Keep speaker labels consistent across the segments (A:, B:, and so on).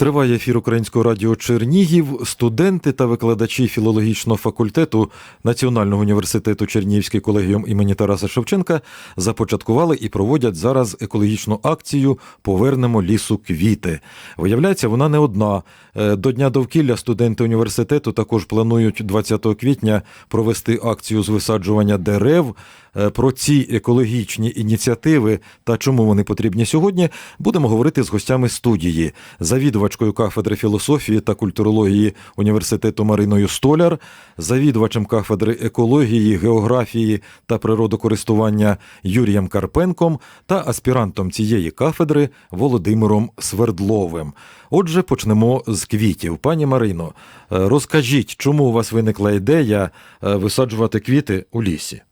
A: Триває ефір Українського радіо Чернігів. Студенти та викладачі філологічного факультету Національного університету Чернігівський колегіум імені Тараса Шевченка започаткували і проводять зараз екологічну акцію Повернемо лісу квіти. Виявляється, вона не одна. Е, До Дня довкілля студенти університету також планують 20 квітня провести акцію з висаджування дерев. Е, Про ці екологічні ініціативи та чому вони потрібні сьогодні, будемо говорити з гостями студії, завідувачкою кафедри філософії та культурології університету Мариною Столяр, завідувачем кафедри екології, географії та природокористування Юрієм Карпенком та аспірантом цієї кафедри Володимиром Свердловим. Отже, почнемо з квітів. Пані Марино, е, розкажіть, чому у вас виникла ідея е, висаджувати квіти у лісі?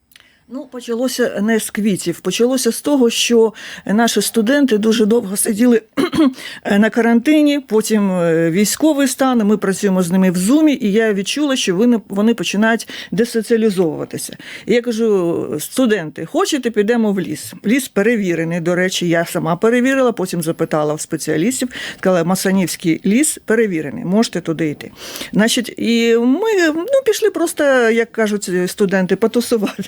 B: Ну, почалося не з квітів. Почалося з того, що наші студенти дуже довго сиділи на карантині, потім е, військовий стан. Ми працюємо з ними в зумі, і я відчула, що вони, починають десоціалізовуватися. Я кажу: студенти, хочете, підемо в ліс. Ліс перевірений. До речі, я сама перевірила, потім запитала в спеціалістів. Сказала, Масанівський ліс перевірений, можете туди йти. Значить, і ми ну, пішли просто, як кажуть студенти, потусувати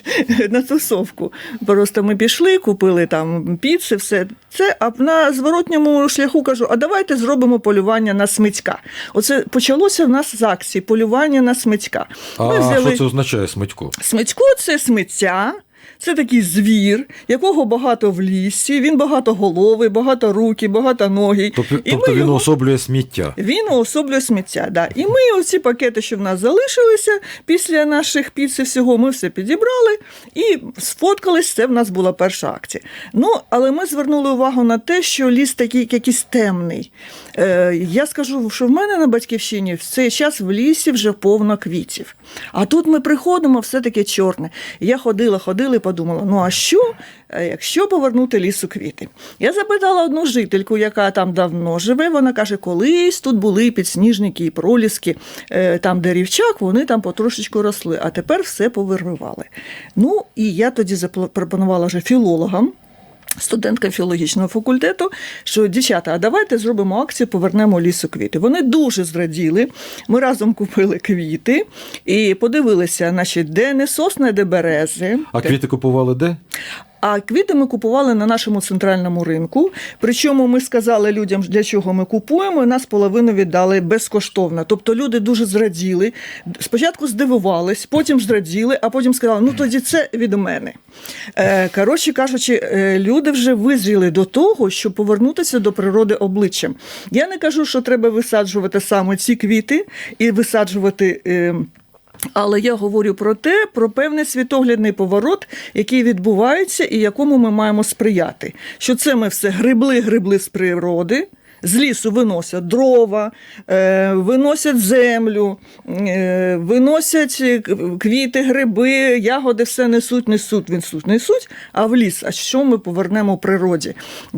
B: на тусовку. Просто ми пішли, купили там піци, все це. А на зворотньому шляху кажу: а давайте зробимо полювання на смицька. Оце почалося в нас з акції полювання на смицька.
A: А що це означає смицько?
B: Смицько це сміття. Це такий звір, якого багато в лісі. Він багатоголовий, багаторукий, багатоногий.
A: Тобто,
B: І
A: тобто він
B: його-
A: уособлює сміття.
B: він уособлює сміття. Да. І ми оці пакети, що в нас залишилися після наших піц і всього, ми все підібрали і сфоткались. Це в нас була перша акція. Ну, але ми звернули увагу на те, що ліс такий якийсь темний. Е, я скажу, що в мене на батьківщині в цей час в лісі вже повно квітів. А тут ми приходимо, все таке чорне. Я ходила, ходила і подумала: ну а що, е, якщо повернути лісу квіти? Я запитала одну жительку, яка там давно живе. Вона каже, колись тут були підсніжники і проліски, е, там де рівчак, вони там потрошечку росли, а тепер все повирвали. Ну і я тоді запропонувала вже філологам. Студентка філологічного факультету, що дівчата, а давайте зробимо акцію, повернемо лісу квіти. Вони дуже зраділи. Ми разом купили квіти і подивилися, значить, де не сосни, де берези.
A: А квіти купували де?
B: А квіти ми купували на нашому центральному ринку. Причому ми сказали людям, для чого ми купуємо, і нас половину віддали безкоштовно. Тобто люди дуже зраділи. Спочатку здивувались, потім зраділи, а потім сказали, ну тоді це від мене. Е, Коротше кажучи, е, люди вже визріли до того, щоб повернутися до природи обличчям. Я не кажу, що треба висаджувати саме ці квіти і висаджувати. Але я говорю про те, про певний світоглядний поворот, який відбувається і якому ми маємо сприяти. Що це ми все грибли, грибли з природи. З лісу виносять дрова, е, виносять землю, е, виносять е, квіти, гриби, ягоди, все несуть, несуть, несуть, несуть. А в ліс, а що ми повернемо природі?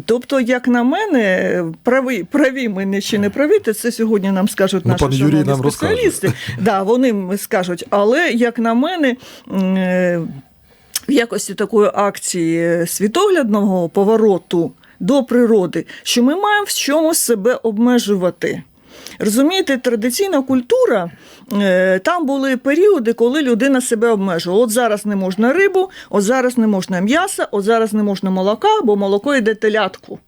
B: Тобто, як на мене, праві, праві ми не чи не праві, то це сьогодні нам скажуть
A: Ну,
B: наші
A: пан Юрій нам розкаже.
B: спеціалісти. Да, вони скажуть, але як на мене. В якості такої акції світоглядного повороту до природи, що ми маємо в чомусь себе обмежувати. Розумієте, традиційна культура, е, там були періоди, коли людина себе обмежувала. От зараз не можна рибу, от зараз не можна м'яса, от зараз не можна молока, бо молоко йде телятку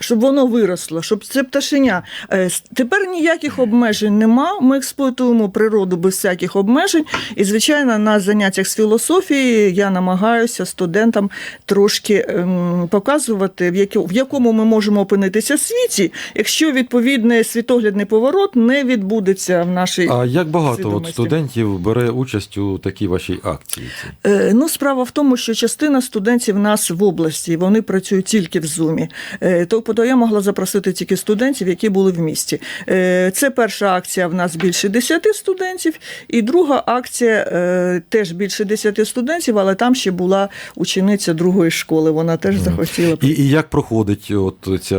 B: щоб воно виросло, щоб це пташеня. Е, Тепер ніяких обмежень нема. Ми експлуатуємо природу без всяких обмежень. І, звичайно, на заняттях з філософії я намагаюся студентам трошки ем, показувати, в, яко- в якому ми можемо опинитися світі, якщо відповідний світоглядний поворот не відбудеться в нашій.
A: А як багато от студентів бере участь у такій вашій акції?
B: Е, Ну, справа в тому, що частина студентів в нас в області, вони працюють тільки в Зумі. Е, Тобто я могла запросити тільки студентів, які були в місті. Е, Це перша акція в нас більше 10 студентів, і друга акція е, теж більше 10 студентів, але там ще була учениця другої школи. Вона теж захотіла.
A: І, і як проходить от ця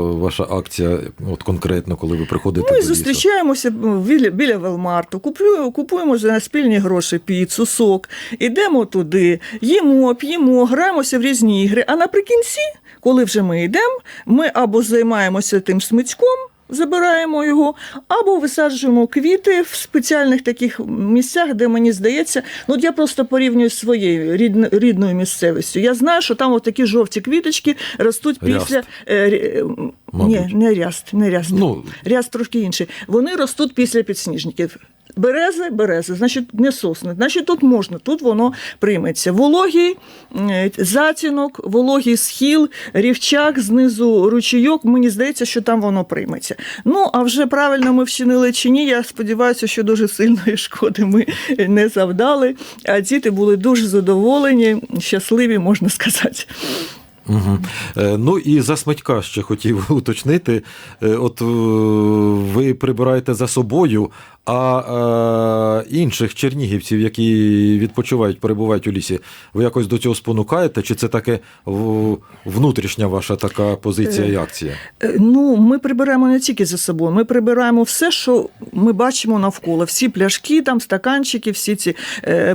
A: ваша акція, от конкретно, коли ви приходите
B: Ми зустрічаємося біля, біля Велмарту, куплю, купуємо за спільні гроші піцу, сок, ідемо туди, їмо, п'ємо, граємося в різні ігри. А наприкінці, коли вже ми йдемо, ми або займаємося тим смичком. Забираємо його, або висаджуємо квіти в спеціальних таких місцях, де мені здається, ну я просто порівнюю з своєю рідн- рідною місцевістю. Я знаю, що там от такі жовті квіточки ростуть
A: Ряст.
B: після е, е, ні, не ряст, не ряст.
A: Ну.
B: Ряст трошки інший. Вони ростуть після підсніжників. Берези, берези, значить, не сосни. Значить, тут можна, тут воно прийметься. Вологий е, затінок, вологий схил, рівчак, знизу ручійок. Мені здається, що там воно прийметься. Ну, а вже правильно ми вчинили чи ні, я сподіваюся, що дуже сильної шкоди ми не завдали. А діти були дуже задоволені, щасливі, можна сказати.
A: Угу. Ну і за сматька ще хотів уточнити. Е, От е, ви прибираєте за собою, а інших чернігівців, які відпочивають, перебувають у лісі, ви якось до цього спонукаєте? Чи це таке внутрішня ваша така позиція і акція?
B: Ну, ми прибираємо не тільки за собою, ми прибираємо все, що ми бачимо навколо. Всі пляшки, там, стаканчики, всі ці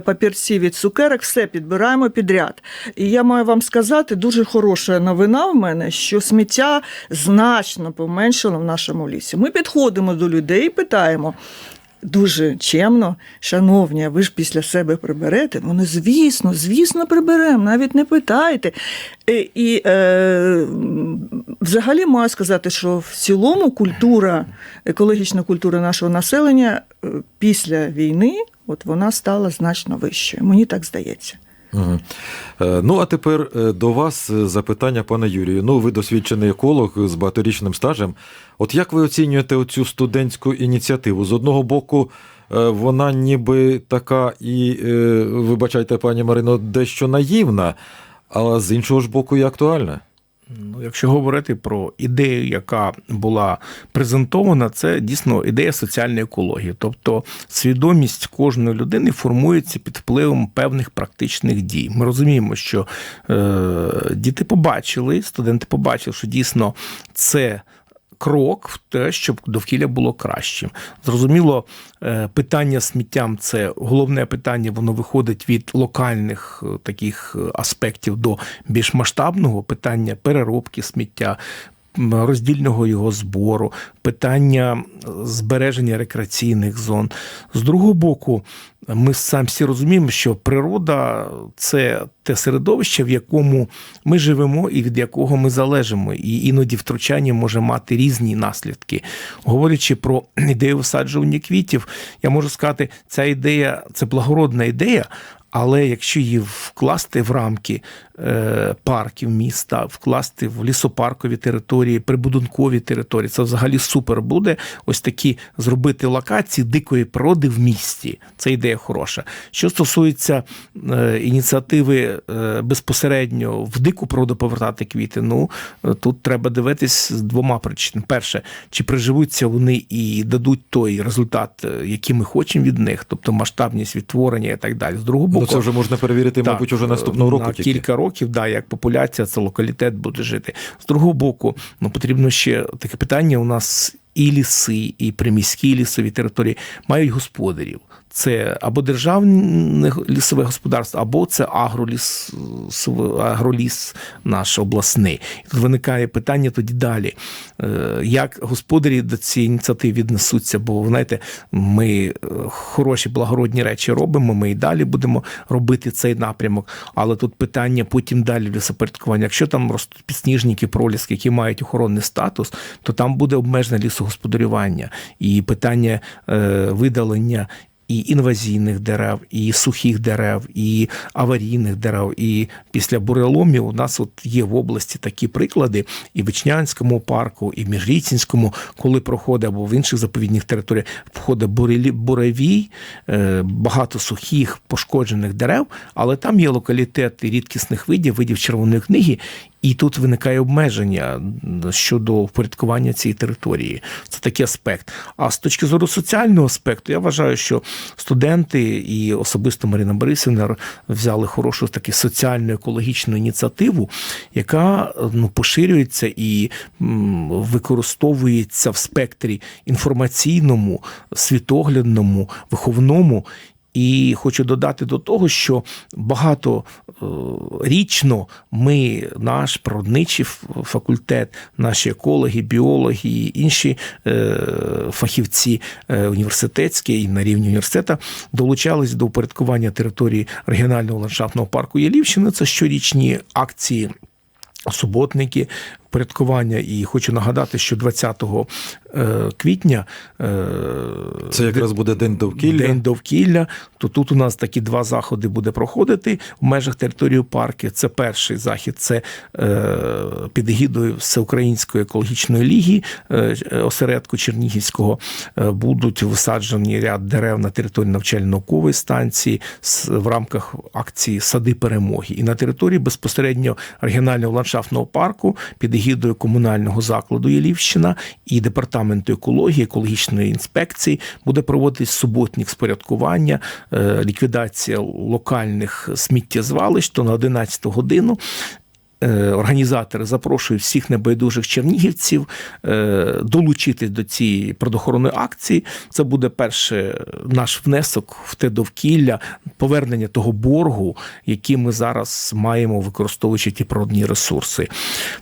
B: папірці від цукерок, все підбираємо підряд. І я маю вам сказати, дуже хороша новина в мене, що сміття значно поменшало в нашому лісі. Ми підходимо до людей і питаємо. Дуже чемно, шановні, ви ж після себе приберете. Вони, звісно, звісно, приберемо, навіть не питайте. І, і е, взагалі маю сказати, що в цілому культура, екологічна культура нашого населення е, після війни, от вона стала значно вищою. Мені так здається.
A: Угу. Ну, а тепер е, до вас е, запитання, пане Юрію. Ну, ви досвідчений еколог з багаторічним стажем. От як ви оцінюєте оцю студентську ініціативу? З одного боку, вона ніби така і, вибачайте, пані Марино, дещо наївна, а з іншого ж боку, і актуальна.
C: Ну, якщо говорити про ідею, яка була презентована, це дійсно ідея соціальної екології. Тобто свідомість кожної людини формується під впливом певних практичних дій. Ми розуміємо, що е, діти побачили, студенти побачили, що дійсно це. Крок в те, щоб довкілля було кращим. Зрозуміло, е, питання сміттям це головне питання, воно виходить від локальних е, таких е, аспектів до більш масштабного питання переробки сміття. Роздільного його збору, питання збереження рекреаційних зон. З другого боку, ми сам всі розуміємо, що природа це те середовище, в якому ми живемо і від якого ми залежимо. І іноді втручання може мати різні наслідки. Говорячи про ідею висаджування квітів, я можу сказати, ця ідея це благородна ідея. Але якщо її вкласти в рамки е, парків міста, вкласти в лісопаркові території, прибудинкові території, це взагалі супер буде. Ось такі зробити локації дикої природи в місті. Це ідея хороша. Що стосується е, ініціативи безпосередньо в дику природу повертати квіти, ну е, тут треба дивитись з двома причинами. Перше, чи приживуться вони і дадуть той результат, е, який ми хочемо від них, тобто масштабність відтворення і так далі. З другого боку,
A: Ну, це вже можна перевірити,
C: так,
A: мабуть, уже наступного року
C: на
A: тільки.
C: кілька років, да, як популяція, це локалітет буде жити. З другого боку, ну потрібно ще таке питання. У нас і ліси, і приміські лісові території мають господарів. Це або державне лісове господарство, або це агроліс, агроліс наш обласний. Тут виникає питання тоді далі, е, як господарі до цієї ініціативи віднесуться, бо знаєте, ми е, хороші благородні речі робимо, ми і далі будемо робити цей напрямок. Але тут питання потім далі лісопорядкування. Якщо там ростуть підсніжники, проліски, які мають охоронний статус, то там буде обмежене лісогосподарювання і питання е, видалення. І інвазійних дерев, і сухих дерев, і аварійних дерев. І після буреломів у нас от є в області такі приклади, і в Вичнянському парку, і в Міжрічинському, коли проходить або в інших заповідних територіях входить буревій, е, багато сухих пошкоджених дерев, але там є локалітети рідкісних видів, видів червоної книги, і тут виникає обмеження щодо впорядкування цієї території. Це такий аспект. А з точки зору соціального аспекту, я вважаю, що студенти і особисто Марина Борисівна взяли хорошу таку соціально екологічну ініціативу, яка ну, поширюється і використовується в спектрі інформаційному, світоглядному, виховному. І хочу додати до того, що багато е, ми, наш природничий факультет, наші екологи, біологи інші е, фахівці е, університетські і на рівні університету долучались до упорядкування території регіонального ландшафтного парку Ялівщини. Це щорічні акції. Суботники порядкування, і хочу нагадати, що 20 е, квітня е,
A: Це якраз буде день довкілля.
C: День довкілля. То тут у нас такі два заходи буде проходити в межах території парку. Це перший захід, це е, під егідою Всеукраїнської екологічної ліги осередку Чернігівського. Будуть висаджені ряд дерев на території навчально-наукової станції в рамках акції Сади перемоги. І на території безпосередньо регіонального ландшафтного парку під егідою комунального закладу Єлівщина і департаменту екології, екологічної інспекції буде проводитись суботник спорядкування, е, ліквідація локальних сміттєзвалищ, то на 11 годину. Е, Організатори запрошують всіх небайдужих чернігівців е, долучитись до цієї природоохоронної акції. Це буде перше наш внесок в те довкілля, повернення того боргу, який ми зараз маємо, використовуючи ті природні ресурси.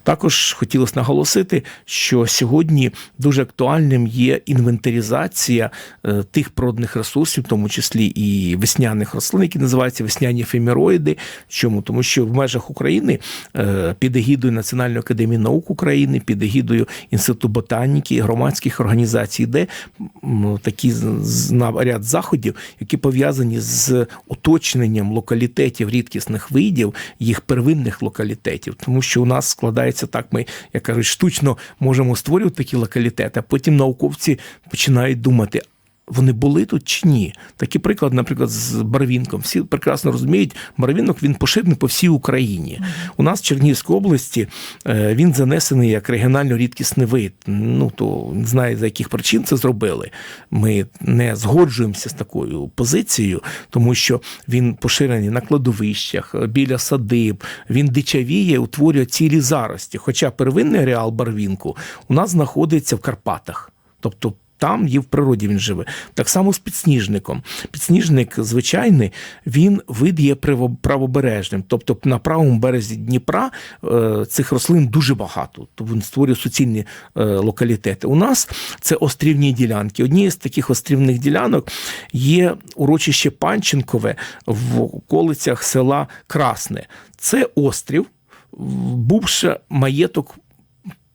C: Також хотілося наголосити, що сьогодні дуже актуальним є інвентаризація е, тих природних ресурсів, в тому числі і весняних рослин, які називаються весняні ефемероїди. Чому? Тому що в межах України е, під егідою Національної академії наук України, під егідою Інституту ботаніки, громадських організацій, йде м, такі ряд заходів, які пов'язані з уточненням локалітетів рідкісних видів, їх первинних локалітетів, тому що у нас складається так, ми як кажуть, штучно можемо створювати такі локалітети, а потім науковці починають думати. Вони були тут чи ні? Такий приклад, наприклад, з Барвінком. Всі прекрасно розуміють, Барвінок він поширений по всій Україні. У нас в Чернігівській області е, він занесений як регіонально рідкісний вид. Ну то не знаю, за яких причин це зробили. Ми не згоджуємося з такою позицією, тому що він поширений на кладовищах, е, біля садиб, він дичавіє, утворює цілі зарості. Хоча первинний ареал Барвінку у нас знаходиться в Карпатах. Тобто там є в природі він живе. Так само з підсніжником. Підсніжник звичайний, він вид є правобережним. Тобто на правому березі Дніпра е, цих рослин дуже багато. Тобто він створює суцільні е, локалітети. У нас це острівні ділянки. Однією з таких острівних ділянок є урочище Панченкове в околицях села Красне. Це острів, бувши маєток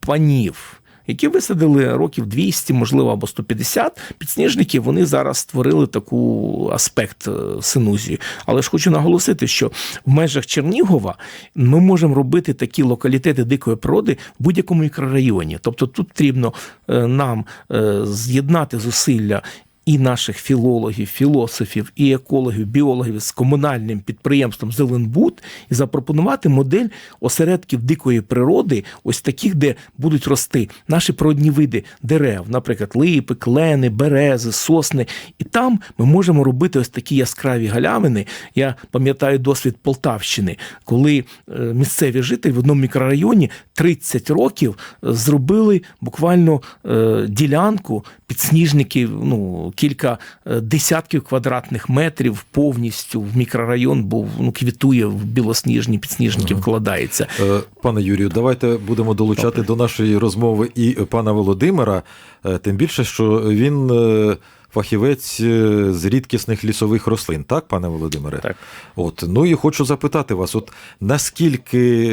C: панів. Які висадили років 200, можливо, або 150 підсніжників, вони зараз створили таку аспект е, синузії. Але ж хочу наголосити, що в межах Чернігова ми можемо робити такі локалітети дикої природи в будь-якому мікрорайоні. Тобто тут потрібно е, нам е, з'єднати зусилля і наших філологів, філософів, і екологів, біологів з комунальним підприємством Зеленбуд і запропонувати модель осередків дикої природи, ось таких, де будуть рости наші природні види дерев, наприклад, липи, клени, берези, сосни. І там ми можемо робити ось такі яскраві галявини. Я пам'ятаю досвід Полтавщини, коли е, місцеві жителі в одному мікрорайоні 30 років е, зробили буквально е, ділянку підсніжників, ну кілька е, десятків квадратних метрів повністю в мікрорайон був ну квітує в білосніжні підсніжники, вкладається.
A: Е, Пане Юрію, давайте будемо долучати до нашої розмови і пана Володимира, е, тим більше, що він фахівець з рідкісних лісових рослин, так, пане Володимире?
D: Так.
A: От, ну і хочу запитати вас: от наскільки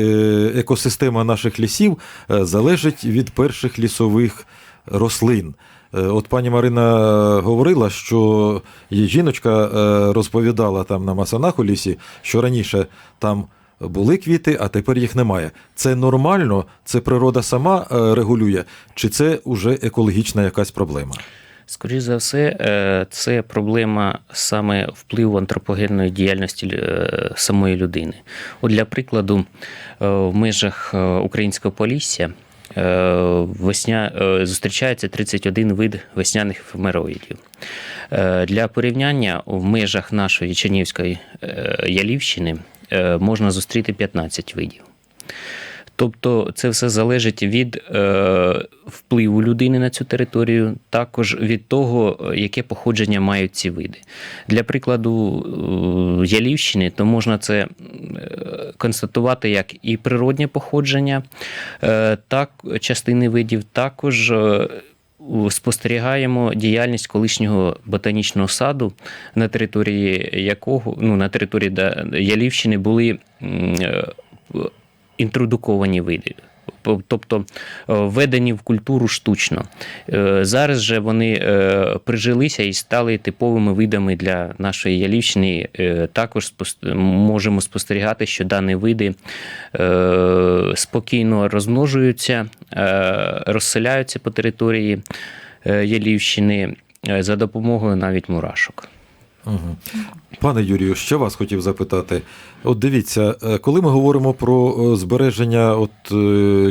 A: екосистема наших лісів залежить від перших лісових рослин? Е, От пані Марина говорила, що жіночка е, розповідала там на Масанах у лісі, що раніше там були квіти, а тепер їх немає. Це нормально, це природа сама е, регулює, чи це вже екологічна якась проблема?
D: Скоріше за все, е, це проблема саме впливу антропогенної діяльності е, самої людини. От для прикладу, е, в межах е, українського полісся е, весня, е, зустрічається 31 вид весняних ефемероїдів. Е, Для порівняння в межах нашої Чернівської е, Ялівщини е, можна зустріти 15 видів. Тобто це все залежить від е, впливу людини на цю територію, також від того, е, яке походження мають ці види. Для прикладу е, Ялівщини, то можна це е, констатувати як і природнє походження, е, так частини видів, також. Спостерігаємо діяльність колишнього ботанічного саду, на території якого ну на території Ялівщини були інтродуковані види. Тобто е, введені в культуру штучно. Е, Зараз же вони е, прижилися і стали типовими видами для нашої Ялівщини. Також можемо спостерігати, що дані види спокійно розмножуються, розселяються по території Ялівщини за допомогою навіть мурашок.
A: Пане Юрію, ще вас хотів запитати. От дивіться, е, коли ми говоримо про е, збереження от, е,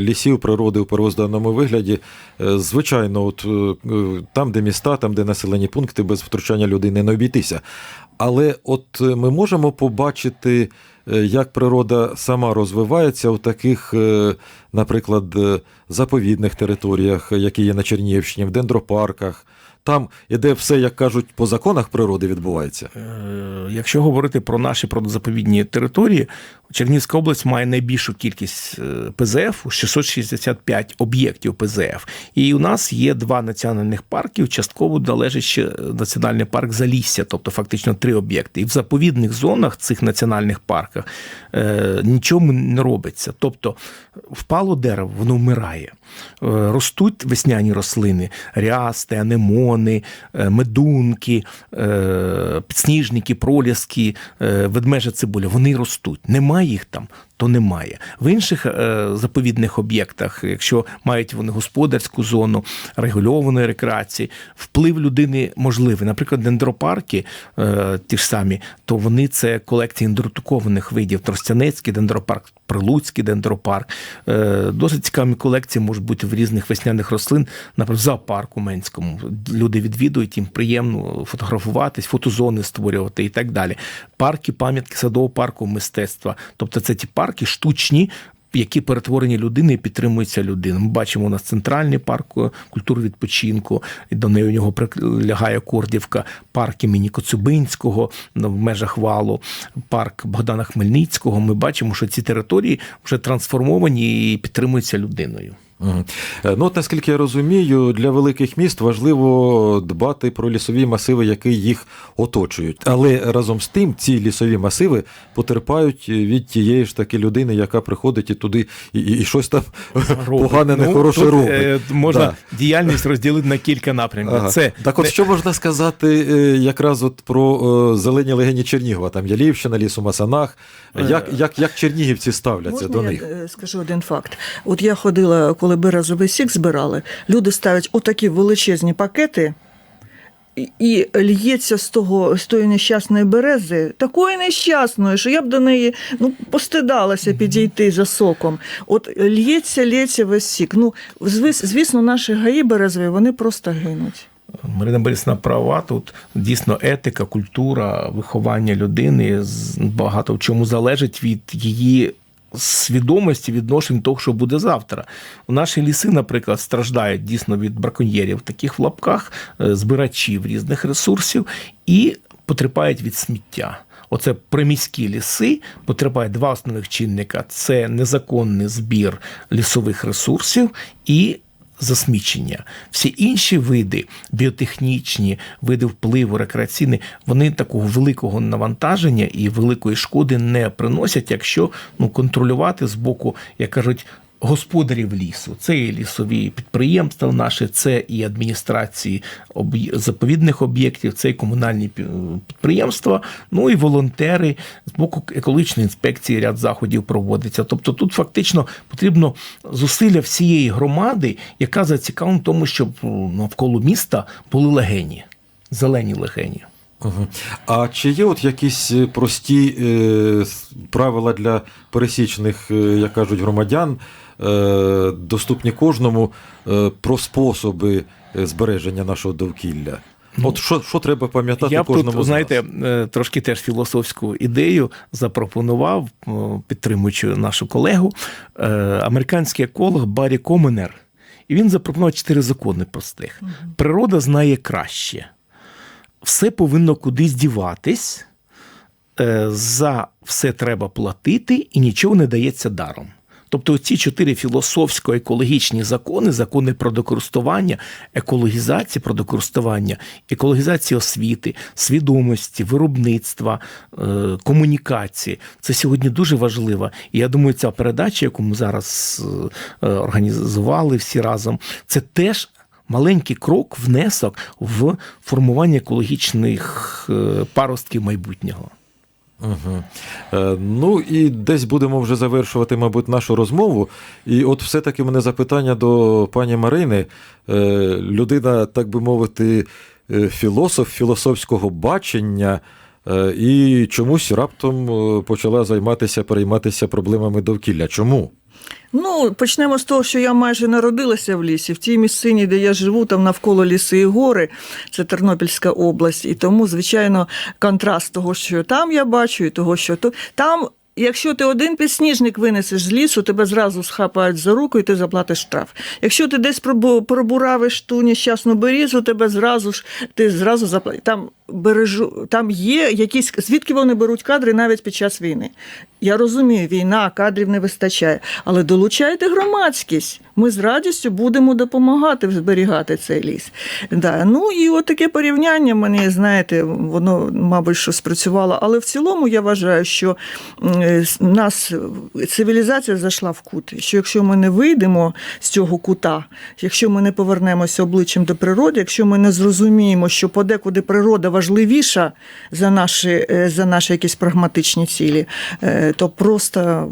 A: лісів природи у первозданному вигляді, звичайно, от, там, де міста, там, де населені пункти, без втручання людини не обійтися. Але от ми можемо побачити, як природа сама розвивається у таких, наприклад, заповідних територіях, які є на Чернігівщині, в дендропарках. Там іде все, як кажуть, по законах природи відбувається.
C: Е, Якщо говорити про наші природозаповідні території, Чернігівська область має найбільшу кількість е, ПЗФ 665 об'єктів ПЗФ. І у нас є два національних парків. Частково належить ще національний парк Залісся, тобто фактично три об'єкти. І в заповідних зонах цих національних парках е, нічого не робиться. Тобто впало дерево, воно вмирає. Е, Ростуть весняні рослини, рясти, анемони, е, медунки, е, підсніжники, проліски, е, ведмежа цибуля. Вони ростуть. Немає їх там, то немає. В інших е, заповідних об'єктах, якщо мають вони господарську зону, регульованої рекреації, вплив людини можливий. Наприклад, дендропарки, е, ті ж самі, то вони це колекції інтродукованих видів. Тростянецький дендропарк, Прилуцький дендропарк. Е, Досить цікаві колекції можуть бути в різних весняних рослин, наприклад, в зоопарку Менському. Люди відвідують, їм приємно фотографуватись, фотозони створювати і так далі. Парки, пам'ятки садового парку мистецтва. Тобто це ті парки штучні. Які перетворені людини і підтримуються людиною. Ми бачимо у нас центральний парк е, культури відпочинку, і до неї у нього прилягає Кордівка, парк імені Коцюбинського в межах валу, парк Богдана Хмельницького. Ми бачимо, що ці території вже трансформовані і підтримуються людиною.
A: Е, Ну, от наскільки я розумію, для великих міст важливо дбати про лісові масиви, які їх оточують. Але разом з тим, ці лісові масиви потерпають від тієї ж таки людини, яка приходить і туди і, і, і щось там погане,
C: Ну,
A: нехороше
C: тут,
A: робить.
C: е, Можна
A: Да.
C: діяльність розділити на кілька напрямків.
A: Ага.
C: Це
A: так от
C: не-
A: що можна сказати е, якраз от про зелені легені Чернігова, там Ялівщина, ліс у Масанах. Як, як, як чернігівці ставляться
B: Можна
A: до
B: я
A: них?
B: е, скажу один факт? От я ходила, коли березовий сік збирали, люди ставлять отакі величезні пакети. і- лється з того з тої нещасної берези, такої нещасної, що я б до неї ну постидалася підійти за соком. От лється, лється весь сік. Ну звіс- звісно, наші гаї березові вони просто гинуть.
C: Марина Борисівна права, тут дійсно етика, культура, виховання людини багато в чому залежить від її свідомості відношень того, що буде завтра. У наші ліси, наприклад, страждають дійсно від браконьєрів, таких в лапках, е, збирачів різних ресурсів і потерпають від сміття. Оце приміські ліси потерпають два основних чинника: це незаконний збір лісових ресурсів і засмічення. Всі інші види, біотехнічні, види впливу, рекреаційні, вони такого великого навантаження і великої шкоди не приносять, якщо ну, контролювати з боку, як кажуть, господарів лісу. Це і лісові підприємства наші, це і адміністрації заповідних об'єктів, це і комунальні підприємства, ну і волонтери з боку екологічної інспекції ряд заходів проводиться. Тобто тут фактично потрібно зусилля всієї громади, яка зацікавлена в тому, щоб ну, навколо міста були легені, зелені легені.
A: А чи є от якісь е, прості е, правила для пересічних, е, як кажуть, громадян, е, доступні кожному е, про способи е, збереження нашого довкілля? От що, що треба пам'ятати
C: Я б
A: кожному
C: тут,
A: з
C: знаєте,
A: нас?
C: е, трошки теж філософську ідею запропонував, е, підтримуючи нашу колегу, е, американський еколог Баррі Коменер. І він запропонував чотири закони простих. Природа знає краще. Все повинно кудись діватись, е, за все треба платити, і нічого не дається даром. Тобто ці чотири філософсько-екологічні закони, закони продокористування, екологізації продокористування, екологізації освіти, свідомості, виробництва, е, комунікації. Це сьогодні дуже важливо. І я думаю, ця передача, яку ми зараз е, організували всі разом, це теж. Маленький крок, внесок в формування екологічних е, паростків майбутнього.
A: Угу. Ну і десь будемо вже завершувати, мабуть, нашу розмову. І от все-таки мене запитання до пані Марини. Е, людина, так би мовити, е, філософ філософського бачення. І чомусь раптом почала займатися, перейматися проблемами довкілля. Чому?
B: Ну, почнемо з того, що я майже народилася в лісі. В тій місцині, де я живу, там навколо ліси і гори, це Тернопільська область. І тому, звичайно, контраст того, що там я бачу, і того, що то там. Якщо ти один підсніжник винесеш з лісу, тебе зразу схапають за руку і ти заплатиш штраф. Якщо ти десь пробу- пробуравиш ту нещасну берізу, тебе зразу ж ти зразу заплатиш. Там бережу, там є якісь звідки вони беруть кадри навіть під час війни. Я розумію, війна, кадрів не вистачає, але долучайте громадськість. Ми з радістю будемо допомагати зберігати цей ліс. Да. Ну і от таке порівняння мені, знаєте, воно, мабуть, що спрацювало. Але в цілому я вважаю, що е, нас цивілізація зайшла в кут. Що якщо ми не вийдемо з цього кута, якщо ми не повернемося обличчям до природи, якщо ми не зрозуміємо, що подекуди природа важливіша за наші, е, за наші якісь прагматичні цілі, е, то просто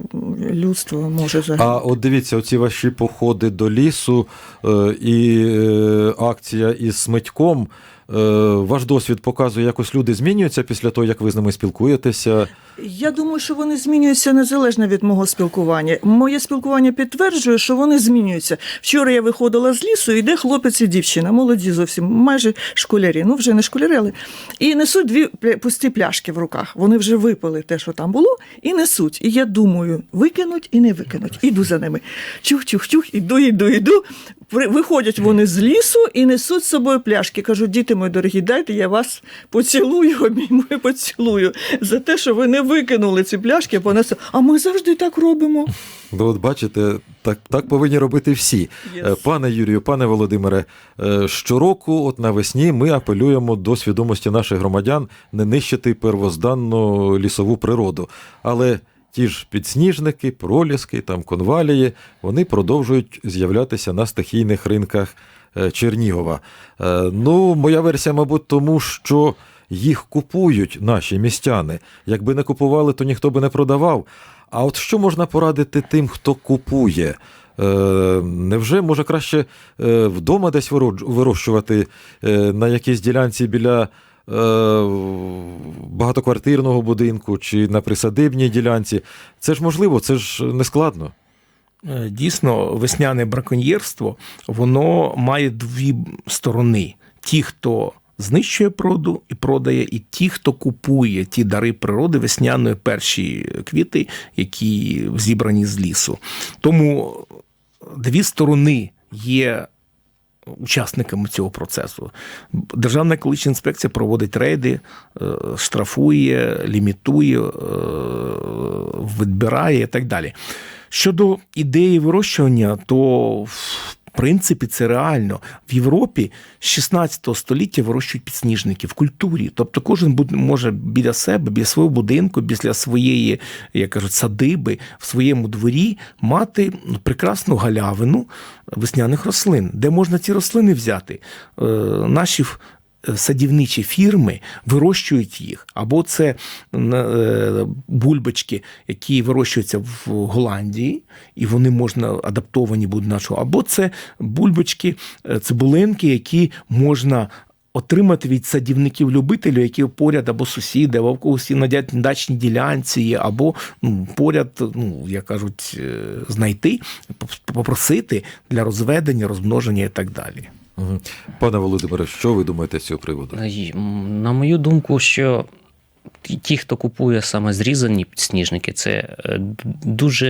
B: людство може загинути.
A: А от дивіться, оці ваші походи до лісу е, і е, акція із смитьком. Е, ваш досвід показує, якось люди змінюються після того, як ви з ними спілкуєтеся.
B: Я думаю, що вони змінюються незалежно від мого спілкування. Моє спілкування підтверджує, що вони змінюються. Вчора я виходила з лісу, йде хлопець і дівчина, молоді зовсім, майже школярі. Ну вже не школярі, але і несуть дві пусті пляшки в руках. Вони вже випили те, що там було, і несуть. І я думаю, викинуть і не викинуть. Іду за ними. Чух-чух-чух, іду, іду, іду. Виходять вони з лісу і несуть з собою пляшки. Кажу, діти мої дорогі, дайте я вас поцілую, обійму і поцілую за те, що ви не викинули ці пляшки, понесли. А ми завжди так робимо.
A: Ну, от бачите, так, так повинні робити всі.
B: Yes.
A: Е, Пане Юрію, пане Володимире, е, щороку, от навесні, ми апелюємо до свідомості наших громадян не нищити первозданну лісову природу. Але ті ж підсніжники, проліски, там конвалії, вони продовжують з'являтися на стихійних ринках е, Чернігова. Е, Ну, моя версія, мабуть, тому що. Їх купують наші містяни. Якби не купували, то ніхто би не продавав. А от що можна порадити тим, хто купує? Е, невже може краще вдома десь вирощувати на якійсь ділянці біля багатоквартирного будинку чи на присадибній ділянці? Це ж можливо, це ж не складно.
C: Е, Дійсно, весняне браконьєрство воно має дві сторони: ті, хто знищує природу і продає, і ті, хто купує ті дари природи весняної перші квіти, які зібрані з лісу. Тому дві сторони є. Учасниками цього процесу Державна екологічна інспекція проводить рейди, е, штрафує, лімітує, е, відбирає і так далі. Щодо ідеї вирощування, то принципі це реально. В Європі з 16 століття вирощують підсніжники в культурі. Тобто кожен може біля себе, біля свого будинку, біля своєї, як кажуть, садиби в своєму дворі мати прекрасну галявину весняних рослин. Де можна ці рослини взяти? Е, Наші садівничі фірми вирощують їх, або це е, бульбочки, які вирощуються в Голландії, і вони можна адаптовані будуть нашого, або це бульбочки, е, цибулинки, які можна. Отримати від садівників-любителів, які поряд або сусіди, або в когось на дя- дачній ділянці, або ну, поряд, ну як кажуть, е, знайти, попросити для розведення, розмноження і так далі.
A: Пане Володимире, що ви думаєте з цього приводу?
D: На мою думку, що ті- хто купує саме зрізані підсніжники, це е, дуже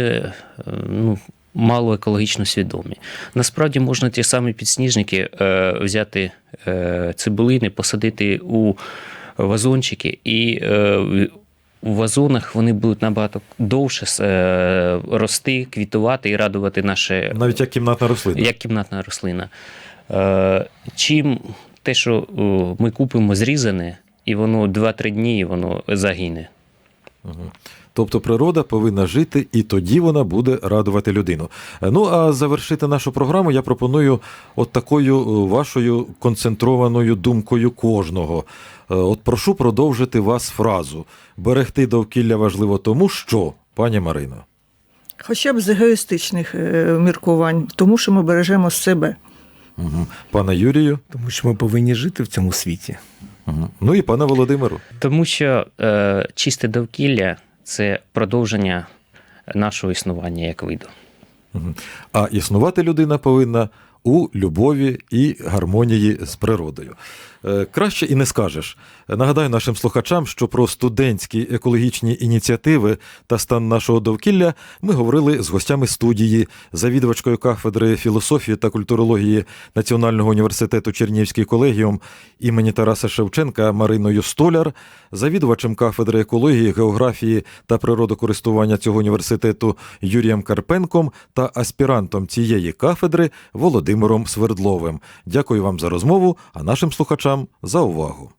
D: е, ну, мало екологічно свідомі. Насправді можна ті самі підсніжники е, взяти е, цибулини, посадити у вазончики, і е, у вазонах вони будуть набагато довше е, рости, квітувати і радувати наше
A: Навіть як кімнатна рослина.
D: як кімнатна рослина. Е, чим те, що е, ми купимо зрізане, і воно 2-3 дні і воно загине.
A: Тобто природа повинна жити, і тоді вона буде радувати людину. Е, Ну а завершити нашу програму я пропоную от такою вашою концентрованою думкою кожного. От прошу продовжити вас фразу. Берегти довкілля важливо тому, що, пані Марино.
B: Хоча б з егоїстичних міркувань, тому що ми бережемо себе.
A: Угу. Пане Юрію,
C: Тому що ми повинні жити в цьому світі.
A: угу. ну і пане Володимиру.
D: Тому що е, чисте довкілля це продовження нашого існування як виду.
A: Угу. А існувати людина повинна у любові і гармонії з природою. Е, Краще і не скажеш. Нагадаю нашим слухачам, що про студентські екологічні ініціативи та стан нашого довкілля ми говорили з гостями студії, завідувачкою кафедри філософії та культурології Національного університету Чернігівський колегіум імені Тараса Шевченка Мариною Столяр, завідувачем кафедри екології, географії та природокористування цього університету Юрієм Карпенком та аспірантом цієї кафедри Володимиром Свердловим. Дякую вам за розмову, а нашим слухачам за увагу.